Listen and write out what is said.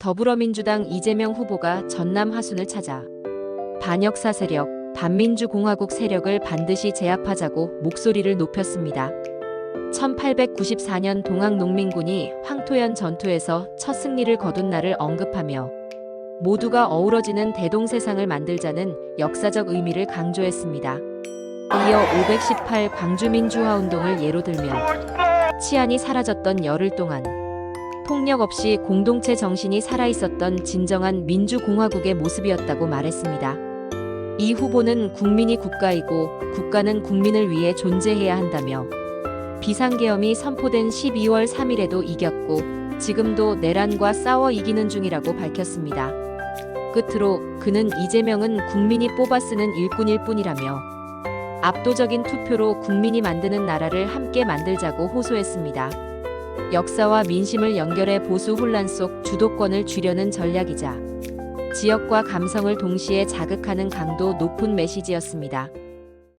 더불어민주당 이재명 후보가 전남 하순을 찾아 반역사 세력, 반민주공화국 세력을 반드시 제압하자고 목소리를 높였습니다. 1894년 동학농민군이 황토현 전투에서 첫 승리를 거둔 날을 언급하며 모두가 어우러지는 대동세상을 만들자는 역사적 의미를 강조했습니다. 이어 518 광주민주화운동을 예로 들며 치안이 사라졌던 열흘 동안 폭력 없이 공동체 정신이 살아있었던 진정한 민주공화국의 모습이었다고 말했습니다. 이 후보는 국민이 국가이고 국가는 국민을 위해 존재해야 한다며 비상계엄이 선포된 12월 3일에도 이겼고 지금도 내란과 싸워 이기는 중이라고 밝혔습니다. 끝으로 그는 이재명은 국민이 뽑아 쓰는 일꾼일 뿐이라며 압도적인 투표로 국민이 만드는 나라를 함께 만들자고 호소했습니다. 역사와 민심을 연결해 보수 혼란 속 주도권을 쥐려는 전략이자 지역과 감성을 동시에 자극하는 강도 높은 메시지였습니다.